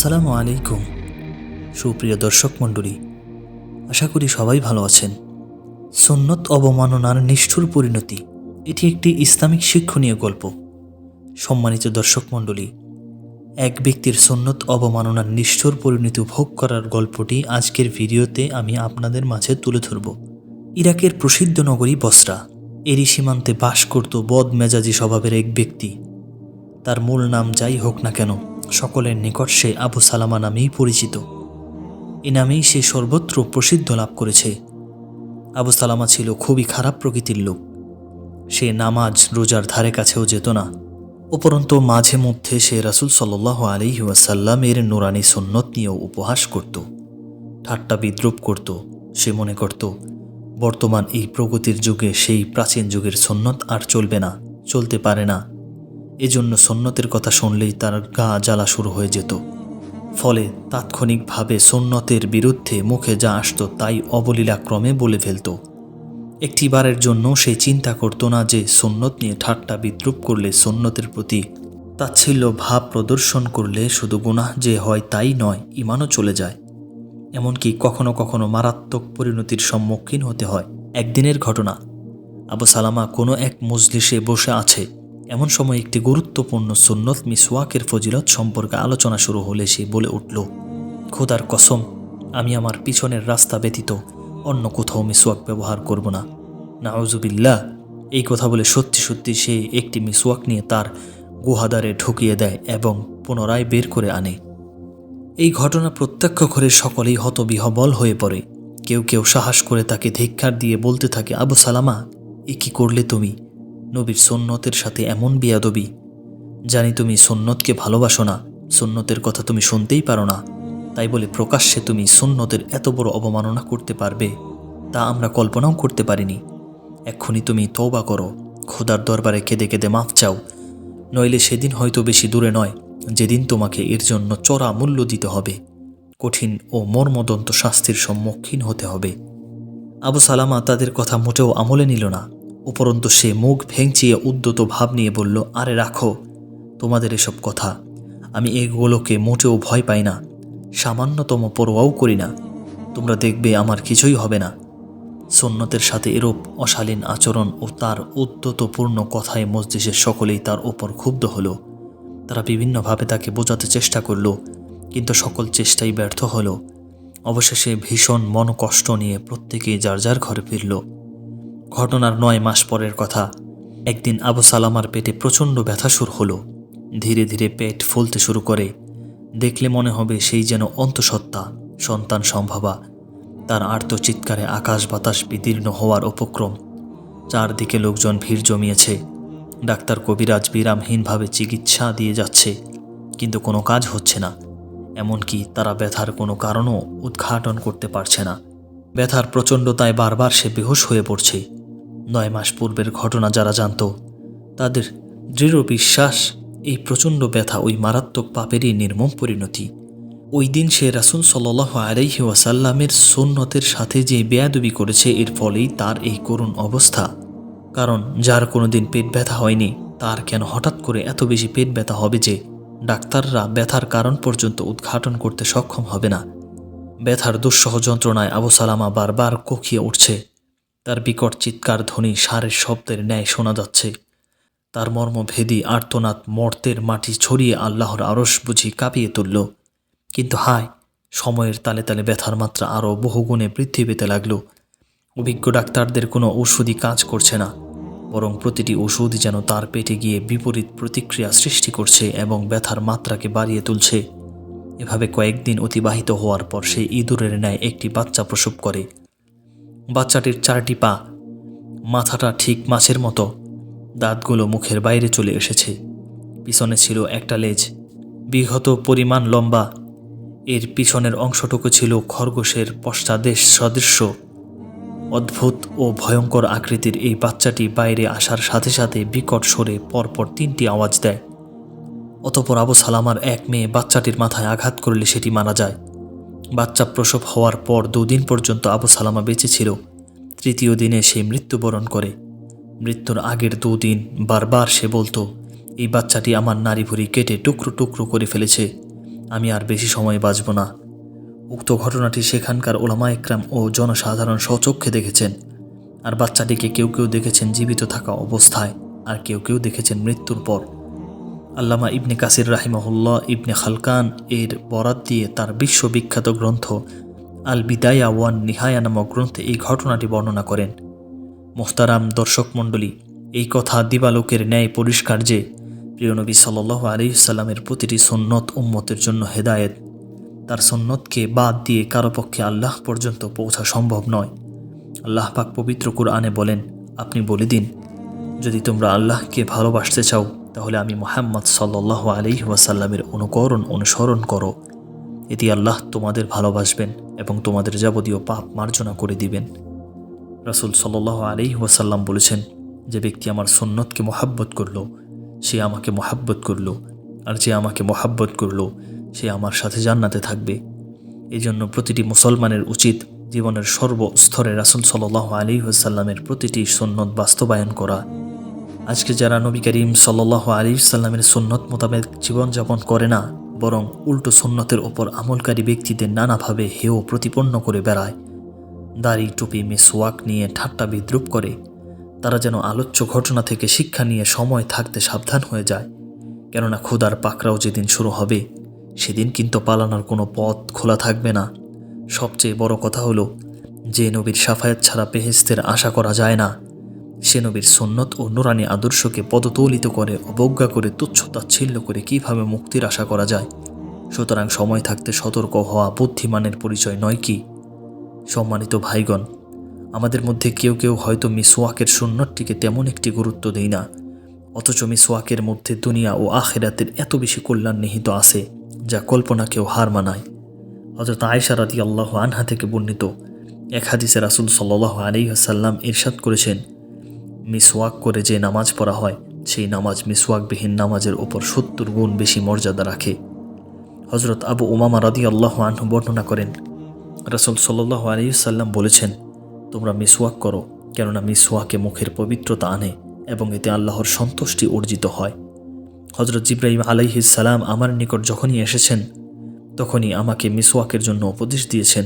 আসসালামু আলাইকুম। সুপ্রিয় দর্শক মণ্ডলী, আশা করি সবাই ভালো আছেন। সুন্নত অবমাননার নিষ্ঠুর পরিণতি, এটি একটি ইসলামিক শিক্ষণীয় গল্প। সম্মানিত দর্শক মণ্ডলী, এক ব্যক্তির সুন্নত অবমাননার নিষ্ঠুর পরিণতি ভোগ করার গল্পটি আজকের ভিডিওতে আমি আপনাদের মাঝে তুলে ধরব। ইরাকের প্রসিদ্ধ নগরী বসরা, এরই সীমান্তে বাস করত বদ মেজাজি স্বভাবের এক ব্যক্তি। তার মূল নাম যাই হোক না কেন সকলের নিকট সে আবু সালামা নামেই পরিচিত। এ নামেই সে সর্বত্র প্রসিদ্ধ লাভ করেছে। আবু সালামা ছিল খুবই খারাপ প্রকৃতির লোক। সে নামাজ রোজার ধারে কাছেও যেত না। উপরন্ত মাঝে মধ্যে সে রাসুল সাল্লাহ ওয়াসাল্লামের নোরানি সন্ন্যত নিয়েও উপহাস করত, ঠাট্টা বিদ্রুপ করত, সে মনে করত, বর্তমান এই প্রগতির যুগে সেই প্রাচীন যুগের সন্ন্যত আর চলবে না, চলতে পারে না। এজন্য সন্ন্যতের কথা শুনলেই তার গা জ্বালা শুরু হয়ে যেত। ফলে তাৎক্ষণিকভাবে সন্ন্যতের বিরুদ্ধে মুখে যা আসতো তাই অবলীলাক্রমে বলে ফেলত। একটিবারের জন্য সে চিন্তা করতো না যে সন্ন্যত নিয়ে ঠাট্টা বিদ্রুপ করলে সন্ন্যতের প্রতি তাচ্ছিল্য ভাব প্রদর্শন করলে শুধু গুনাহ যে হয় তাই নয় ইমানও চলে যায়। এমনকি কখনো কখনো মারাত্মক পরিণতির সম্মুখীন হতে হয়। একদিনের ঘটনা। আবু সালামা কোনো এক মজলিসে বসে আছে। এমন সময় একটি গুরুত্বপূর্ণ সুন্নত মিসওয়াকের ফজিলত সম্পর্কে আলোচনা শুরু হলে সে বলে উঠল, খোদার কসম, আমি আমার পিছনের রাস্তা ব্যতীত অন্য কোথাও মিসওয়াক ব্যবহার করব না। নাউজুবিল্লাহ, এই কথা বলে সত্যি সত্যি সে একটি মিসওয়াক নিয়ে তার গুহাদারে ঢুকিয়ে দেয় এবং পুনরায় বের করে আনে। এই ঘটনা প্রত্যক্ষ করে সকলেই হতবিহবল হয়ে পড়ে। কেউ কেউ সাহস করে তাকে ধিক্কার দিয়ে বলতে থাকে, আবু সালামা, এ কী করলে তুমি? নবীর সন্ন্যতের সাথে এমন বিয়াদবি, জানি তুমি সন্ন্যতকে ভালোবাসো না সন্ন্যতের কথা তুমি শুনতেই পারো না। তাই বলে প্রকাশ্যে তুমি সন্ন্যতের এত বড় অবমাননা করতে পারবে, তা আমরা কল্পনাও করতে পারিনি। এক্ষুনি তুমি তৌবা করো, খোদার দরবারে কেঁদে কেঁদে মাফ চাও। নইলে সেদিন হয়তো বেশি দূরে নয়, যেদিন তোমাকে এর জন্য চড়া মূল্য দিতে হবে। কঠিন ও মর্মদন্ত শাস্তির সম্মুখীন হতে হবে। আবু সালামা তাদের কথা মোটেও আমলে নিল না। উপরন্তু সে মুখ ভেঙচিয়ে উদ্যত ভাব নিয়ে বলল, আরে রাখো, তোমাদের এসব কথা। আমি এগুলোকে মোটেও ভয় পাই না। সামান্যতম পরোয়াও করি না। তোমরা দেখবে আমার কিছুই হবে না। সন্ন্যতের সাথে এরূপ অশালীন আচরণ ও তার উদ্যতপূর্ণ কথায় মসজিদের সকলেই তার ওপর ক্ষুব্ধ হলো। তারা বিভিন্নভাবে তাকে বোঝাতে চেষ্টা করল, কিন্তু সকল চেষ্টাই ব্যর্থ হলো। অবশেষে ভীষণ মনকষ্ট নিয়ে প্রত্যেকেই যার যার ঘরে ফিরল। ঘটনার নয় মাস পরের কথা। একদিন আবু সালামার পেটে প্রচণ্ড ব্যথা শুরু হলো। ধীরে ধীরে পেট ফুলতে শুরু করে। দেখলে মনে হবে সেই যেন অন্তঃসত্ত্বা, সন্তান সম্ভাবা। তার আর্ত চিৎকারে আকাশ বাতাস বিদীর্ণ হওয়ার উপক্রম। চারদিকে লোকজন ভিড় জমিয়েছে। ডাক্তার কবিরাজ বিরামহীনভাবে চিকিৎসা দিয়ে যাচ্ছে। কিন্তু কোনো কাজ হচ্ছে না। এমনকি তারা ব্যথার কোনো কারণও উদ্ঘাটন করতে পারছে না। ব্যথার প্রচণ্ডতায় বারবার সে বেহুশ হয়ে পড়ছে। নয় মাস পূর্বের ঘটনা যারা জানত, তাদের দৃঢ় বিশ্বাস, এই প্রচণ্ড ব্যথা ওই মারাত্মক পাপেরই নির্মম পরিণতি। ওই দিন সে রাসুল সাল্লাহ আলাইহি ওয়াসাল্লামের সুন্নতের সাথে যে বেয়াদবি করেছে, এর ফলেই তার এই করুণ অবস্থা। কারণ যার কোনো দিন পেট ব্যথা হয়নি, তার কেন হঠাৎ করে এত বেশি পেট ব্যথা হবে যে, ডাক্তাররা ব্যথার কারণ পর্যন্ত উদ্ঘাটন করতে সক্ষম হবে না। ব্যথার দুঃসহ যন্ত্রণায় আবু সালামা বারবার কোকিয়ে উঠছে। তার বিকট চিৎকার ধ্বনি সারের শব্দের ন্যায় শোনা যাচ্ছে। তার মর্মভেদী আর্তনাদ মর্তের মাটি ছড়িয়ে আল্লাহর আরস বুঝি কাঁপিয়ে তুলল। কিন্তু হায়, সময়ের তালে তালে ব্যথার মাত্রা আরও বহুগুণে বৃদ্ধি পেতে লাগল। অভিজ্ঞ ডাক্তারদের কোনো ওষুধই কাজ করছে না, বরং প্রতিটি ওষুধ যেন তার পেটে গিয়ে বিপরীত প্রতিক্রিয়া সৃষ্টি করছে এবং ব্যথার মাত্রাকে বাড়িয়ে তুলছে। এভাবে কয়েকদিন অতিবাহিত হওয়ার পর সে ইঁদুরের ন্যায় একটি বাচ্চা প্রসব করে। বাচ্চাটির চারটি পা, মাথাটা ঠিক মাছের মতো, দাঁতগুলো মুখের বাইরে চলে এসেছে। পিছনে ছিল একটা লেজ বিগত পরিমাণ লম্বা। এর পিছনের অংশটুকু ছিল খরগোশের পশ্চাদেশ সদৃশ্য। অদ্ভুত ও ভয়ঙ্কর আকৃতির এই বাচ্চাটি বাইরে আসার সাথে সাথে বিকট সরে পরপর তিনটি আওয়াজ দেয়। অতপর আবু সালামার এক মেয়ে বাচ্চাটির মাথায় আঘাত করলে সেটি মারা যায়। বাচ্চা প্রসব হওয়ার পর দুদিন পর্যন্ত আবু সালামা বেঁচে ছিল। তৃতীয় দিনে সে মৃত্যুবরণ করে। মৃত্যুর আগের দুদিন বারবার সে বলতো, এই বাচ্চাটি আমার নারী ভুড়ি কেটে টুকরো টুকরো করে ফেলেছে। আমি আর বেশি সময় বাঁচব না। উক্ত ঘটনাটি সেখানকার ওলামা একরাম ও জনসাধারণ স্বচক্ষে দেখেছেন। আর বাচ্চাটিকে কেউ কেউ দেখেছেন জীবিত থাকা অবস্থায়, আর কেউ কেউ দেখেছেন মৃত্যুর পর। আল্লামা ইবনে কাসির রাহিমাহুল্লাহ ইবনে খালকান এর বরাত দিয়ে তার বিশ্ববিখ্যাত গ্রন্থ আল বিদায়া ওয়ান নিহায়া নামক গ্রন্থে এই ঘটনাটি বর্ণনা করেন। মোহতারাম দর্শক মণ্ডলী, এই কথা দিবালোকের ন্যায় পরিষ্কার যে, প্রিয় নবী সাল্লাহ আলিসাল্লামের প্রতিটি সন্ন্যত উম্মতের জন্য হেদায়েত। তার সন্ন্যতকে বাদ দিয়ে কারও পক্ষে আল্লাহ পর্যন্ত পৌঁছা সম্ভব নয়। আল্লাহ পাক পবিত্র কুরআনে বলেন, আপনি বলে দিন, যদি তোমরা আল্লাহকে ভালোবাসতে চাও তাহলে আমি মোহাম্মদ সাল্লাহ আলি ওয়াসাল্লামের অনুকরণ অনুসরণ করো। এটি আল্লাহ তোমাদের ভালোবাসবেন এবং তোমাদের যাবতীয় পাপ মার্জনা করে দিবেন। রাসুল সাল্লাহ আলি ওয়াসাল্লাম বলেছেন, যে ব্যক্তি আমার সুন্নতকে মোহাব্বত করল, সে আমাকে মোহাব্বত করল, আর যে আমাকে মোহাব্বত করল, সে আমার সাথে জান্নাতে থাকবে। এই জন্য প্রতিটি মুসলমানের উচিত জীবনের সর্বস্তরে রাসুল সাল্লাহ আলী ওয়াসাল্লামের প্রতিটি সুন্নত বাস্তবায়ন করা। আজকে যারা নবী করিম সাল্লাহ আলী সাল্লামের সুন্নত মোতাবেক জীবনযাপন করে না, বরং উল্টো সুন্নতের ওপর আমলকারী ব্যক্তিদের নানাভাবে হেয় প্রতিপন্ন করে বেড়ায়, দাড়ি, টুপি, মিসওয়াক নিয়ে ঠাট্টা বিদ্রুপ করে, তারা যেন আলোচ্য ঘটনা থেকে শিক্ষা নিয়ে সময় থাকতে সাবধান হয়ে যায়। কেননা ক্ষুদার পাকড়াও যেদিন শুরু হবে, সেদিন কিন্তু পালানোর কোনো পথ খোলা থাকবে না। সবচেয়ে বড় কথা হলো, যে নবীর সাফায়াত ছাড়া পেহেস্তের আশা করা যায় না। সে নবীর সন্ন্যত ও নুরানি আদর্শকে পদতলিত করে, অবজ্ঞা করে, তুচ্ছ তাচ্ছিল্য করে কীভাবে মুক্তির আশা করা যায়? সুতরাং সময় থাকতে সতর্ক হওয়া বুদ্ধিমানের পরিচয় নয় কি? সম্মানিত ভাইগণ, আমাদের মধ্যে কেউ কেউ হয়তো মিসওয়াকের সুন্নতটিকে তেমন একটি গুরুত্ব দেই না। অথচ মিসওয়াকের মধ্যে দুনিয়া ও আখেরাতের এত বেশি কল্যাণ নিহিত আছে, যা কল্পনাকেও হার মানায়। হজরত আয়সা রাদি আল্লাহ আনহা থেকে বর্ণিত এক হাদিসে রাসুল সাল্লাহ আলী আসাল্লাম ইরশাদ করেছেন মিসওয়াক করে যে নামাজ পড়া হয়, সেই নামাজ মিসওয়াকবিহীন নামাজের ওপর সত্তর গুণ বেশি মর্যাদা রাখে। হজরত আবু উমামা রাদি আল্লাহ আনহু বর্ণনা করেন, রাসুল সাল্লাহ আলিয়াল্লাম বলেছেন, তোমরা মিসওয়াক করো, কেননা মিসওয়াকে মুখের পবিত্রতা আনে এবং এতে আল্লাহর সন্তুষ্টি অর্জিত হয়। হজরত জিব্রাহিম আলাইহিসাল্লাম আমার নিকট যখনই এসেছেন, তখনই আমাকে মিসওয়াকের জন্য উপদেশ দিয়েছেন।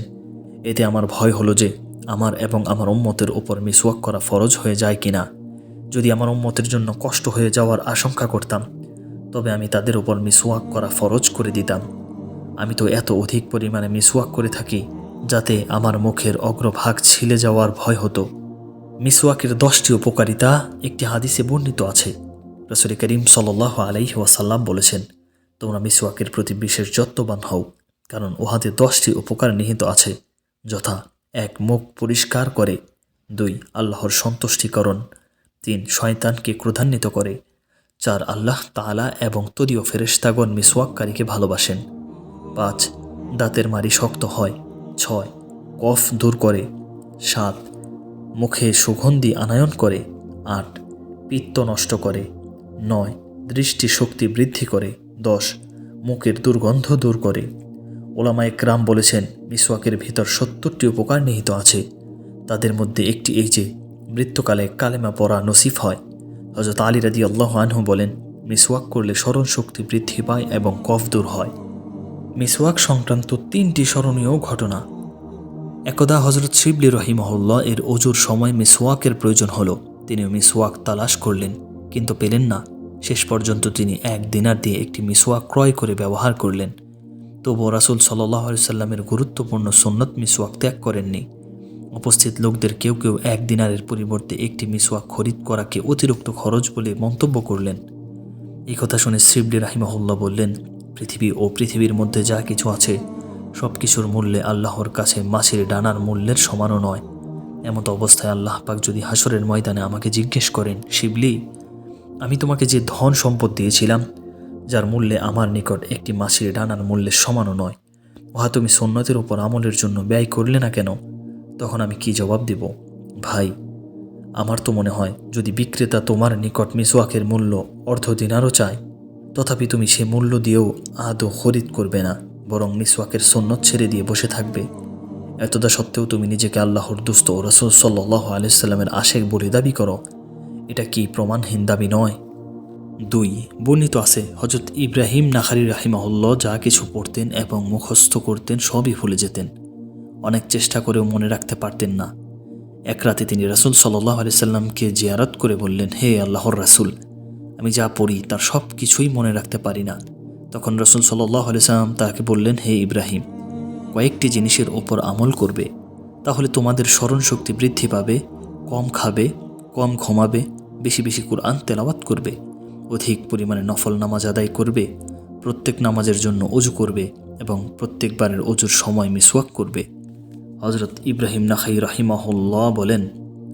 এতে আমার ভয় হলো যে আমার এবং আমার উম্মতের ওপর মিসওয়াক করা ফরজ হয়ে যায় কিনা? যদি আমার উম্মতের জন্য কষ্ট হয়ে যাওয়ার আশঙ্কা করতাম, তবে আমি তাদের ওপর মিসওয়াক করা ফরজ করে দিতাম। আমি তো এত অধিক পরিমাণে মিসওয়াক করে থাকি যাতে আমার মুখের অগ্রভাগ ছিলে যাওয়ার ভয় হতো। মিসওয়াকের দশটি উপকারিতা একটি হাদিসে বর্ণিত আছে। রসুল করিম সাল্লাহ আলাইহি ওয়াসাল্লাম বলেছেন, তোমরা মিসওয়াকের প্রতি বিশেষ যত্নবান হও, কারণ উহাতে দশটি উপকার নিহিত আছে, যথা এক মুখ পরিষ্কার করে। দুই, আল্লাহর সন্তুষ্টিকরণ। তিন, শয়তানকে ক্রোধান্বিত করে। চার, আল্লাহ তাআলা এবং তদীয় ফেরেশতাগণ মিসওয়াককারীকে ভালোবাসেন। পাঁচ, দাঁতের মারি শক্ত হয়। ছয়, কফ দূর করে। সাত, মুখে সুগন্ধি আনায়ন করে। আট, পিত্ত নষ্ট করে। নয় দৃষ্টি শক্তি বৃদ্ধি করে। দশ, মুখের দুর্গন্ধ দূর করে। ওলামায় ক্রাম বলেছেন, মিসওয়াকের ভিতর সত্তরটি উপকার নিহিত আছে। তাদের মধ্যে একটি এই যে, মৃত্যুকালে কালেমা পড়া নসিফ হয়। হজরত আলী রাদি আল্লাহ আনহু বলেন, মিসওয়াক করলে স্মরণ শক্তি বৃদ্ধি পায় এবং কফ দূর হয়। মিসওয়াক সংক্রান্ত তিনটি স্মরণীয় ঘটনা। একদা হজরত শিবলি রহিমহল্লা এর অজুর সময় মিসওয়াকের প্রয়োজন হলো। তিনি মিসওয়াক তালাশ করলেন, কিন্তু পেলেন না। শেষ পর্যন্ত তিনি এক দিনার দিয়ে একটি মিসওয়াক ক্রয় করে ব্যবহার করলেন। তবুও রাসুল সাল্লাহ সাল্লামের গুরুত্বপূর্ণ সুন্নত মিসওয়াক ত্যাগ করেননি। উপস্থিত লোকদের কেউ কেউ এক দিনারের পরিবর্তে একটি মিসওয়াক খরিদ করাকে অতিরিক্ত খরচ বলে মন্তব্য করলেন। এই কথা শুনে শিবলি রাহিমহল্লা বললেন, পৃথিবী ও পৃথিবীর মধ্যে যা কিছু আছে সব কিছুর মূল্যে আল্লাহর কাছে মাছের ডানার মূল্যের সমানও নয়। এমত অবস্থায় আল্লাহ পাক যদি হাসরের ময়দানে আমাকে জিজ্ঞেস করেন, শিবলি, আমি তোমাকে যে ধন সম্পদ দিয়েছিলাম যার মূল্যে আমার নিকট একটি মাছের ডানার মূল্যের সমানও নয়। উহা তুমি সন্ন্যতের উপর আমলের জন্য ব্যয় করলে না কেন? তখন আমি কি জবাব দেব? ভাই, আমার তো মনে হয়, যদি বিক্রেতা তোমার নিকট মিসওয়াকের মূল্য অর্ধ দিনারও চায়, তথাপি তুমি সে মূল্য দিয়েও আদৌ খরিদ করবে না, বরং মিসওয়াকের সন্ন্যত ছেড়ে দিয়ে বসে থাকবে। এতদা সত্ত্বেও তুমি নিজেকে আল্লাহর দুস্থ ও রসুল সাল্লাহ আলাইসাল্লামের আশেক বলে দাবি করো। এটা কি প্রমাণহীন দাবি নয়? দুই, বর্ণিত আছে হজরত ইব্রাহিম নাখারি রাহিমাহুল্লাহ যা কিছু পড়তেন এবং মুখস্থ করতেন সবই ভুলে যেতেন। অনেক চেষ্টা করেও মনে রাখতে পারতেন না। এক রাতে তিনি রাসুল সাল্লাহ আলি সাল্লামকে জিয়ারত করে বললেন, হে আল্লাহর রাসুল, আমি যা পড়ি তার সব কিছুই মনে রাখতে পারি না। তখন রসুল সাল্লাহ আলি সাল্লাম তাকে বললেন, হে ইব্রাহিম, কয়েকটি জিনিসের ওপর আমল করবে, তাহলে তোমাদের স্মরণ শক্তি বৃদ্ধি পাবে, কম খাবে, কম ঘুমাবে, বেশি বেশি কোরআন তেলাওয়াত করবে। অধিক পরিমাণে নফল নামাজ আদায় করবে, প্রত্যেক নামাজের জন্য অজু করবে এবং প্রত্যেকবারের অজুর সময় মিসওয়াক করবে। হজরত ইব্রাহিম নাখাই রাহিমাহুল্লাহ বলেন,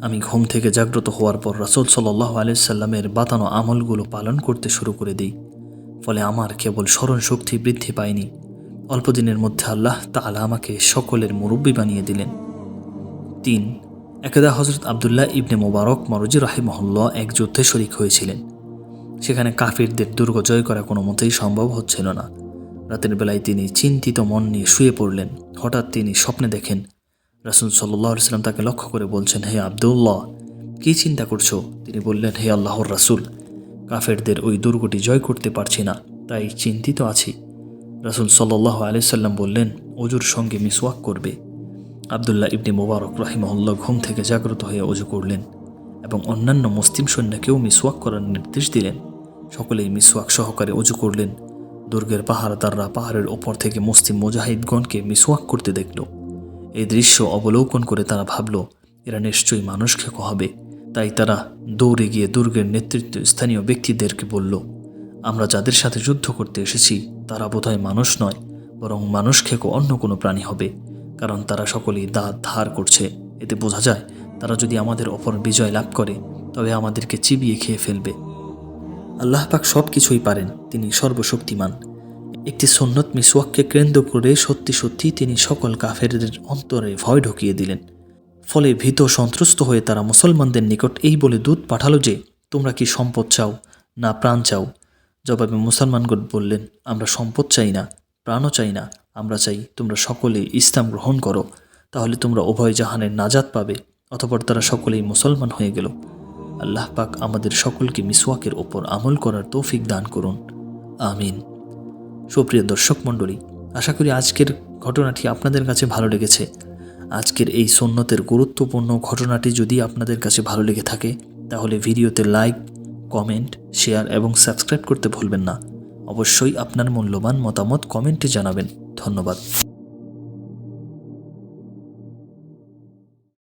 আমি ঘুম থেকে জাগ্রত হওয়ার পর রাসুল সাল্লাহ আলিয়াল্লামের বাতানো আমলগুলো পালন করতে শুরু করে দিই। ফলে আমার কেবল স্মরণ শক্তি বৃদ্ধি পায়নি। অল্প দিনের মধ্যে আল্লাহ তাআলা আমাকে সকলের মুরব্বী বানিয়ে দিলেন। তিন, একদা হজরত আবদুল্লাহ ইবনে মোবারক মরজি রাহিমহল্লা এক যুদ্ধে শরিক হয়েছিলেন। সেখানে কাফিরদের দুর্গ জয় করা কোনো মতেই সম্ভব হচ্ছিল না। রাতের বেলায় তিনি চিন্তিত মন নিয়ে শুয়ে পড়লেন। হঠাৎ তিনি স্বপ্নে দেখেন, রাসুল সাল্লাহ সাল্লাম তাকে লক্ষ্য করে বলছেন, হে আবদুল্লাহ, কী চিন্তা করছ? তিনি বললেন, হে আল্লাহর রাসুল, কাফেরদের ওই দুর্গটি জয় করতে পারছি না, তাই চিন্তিত আছি। রাসুল সাল্লাহ আলি সাল্লাম বললেন অজুর সঙ্গে মিসওয়াক করবে। আবদুল্লাহ ইবনে মোবারক রাহিমহল্লা ঘুম থেকে জাগ্রত হয়ে অজু করলেন এবং অন্যান্য মুসলিম সৈন্যকেও মিসওয়াক করার নির্দেশ দিলেন। সকলেই মিসওয়াক সহকারে অজু করলেন। দুর্গের পাহারাদাররা পাহাড়ের ওপর থেকে মুসলিম মুজাহিদগণকে মিসওয়াক করতে দেখল। এই দৃশ্য অবলোকন করে তারা ভাবল, এরা নিশ্চয়ই মানুষ খেকো হবে। তাই তারা দৌড়ে গিয়ে দুর্গের নেতৃত্ব স্থানীয় ব্যক্তিদেরকে বলল, আমরা যাদের সাথে যুদ্ধ করতে এসেছি, তারা বোধহয় মানুষ নয়, বরং মানুষ খেকো অন্য কোনো প্রাণী হবে। কারণ তারা সকলেই দাঁত ধার করছে। এতে বোঝা যায়, তারা যদি আমাদের ওপর বিজয় লাভ করে, তবে আমাদেরকে চিবিয়ে খেয়ে ফেলবে। আল্লাহ পাক সব কিছুই পারেন, তিনি সর্বশক্তিমান। একটি সন্ন্যত মিসওয়াককে কেন্দ্র করে সত্যি সত্যি তিনি সকল কাফেরদের অন্তরে ভয় ঢুকিয়ে দিলেন। ফলে ভীত সন্ত্রস্ত হয়ে তারা মুসলমানদের নিকট এই বলে দূত পাঠালো যে, তোমরা কি সম্পদ চাও না প্রাণ চাও? জবাবে মুসলমানগণ বললেন, আমরা সম্পদ চাই না, প্রাণও চাই না, আমরা চাই তোমরা সকলে ইসলাম গ্রহণ করো, তাহলে তোমরা উভয় জাহানের নাজাত পাবে, অতপর তারা সকলেই মুসলমান হয়ে গেল। আল্লাহ পাক আমাদের সকলকে মিসওয়াকের ওপর আমল করার তৌফিক দান করুন। আমিন। সুপ্রিয় দর্শক মণ্ডলী, আশা করি আজকের ঘটনাটি আপনাদের কাছে ভালো লেগেছে। আজকের এই সন্ন্যতের গুরুত্বপূর্ণ ঘটনাটি যদি আপনাদের কাছে ভালো লেগে থাকে, তাহলে ভিডিওতে লাইক, কমেন্ট, শেয়ার এবং সাবস্ক্রাইব করতে ভুলবেন না। অবশ্যই আপনার মূল্যবান মতামত কমেন্টে জানাবেন। ধন্যবাদ।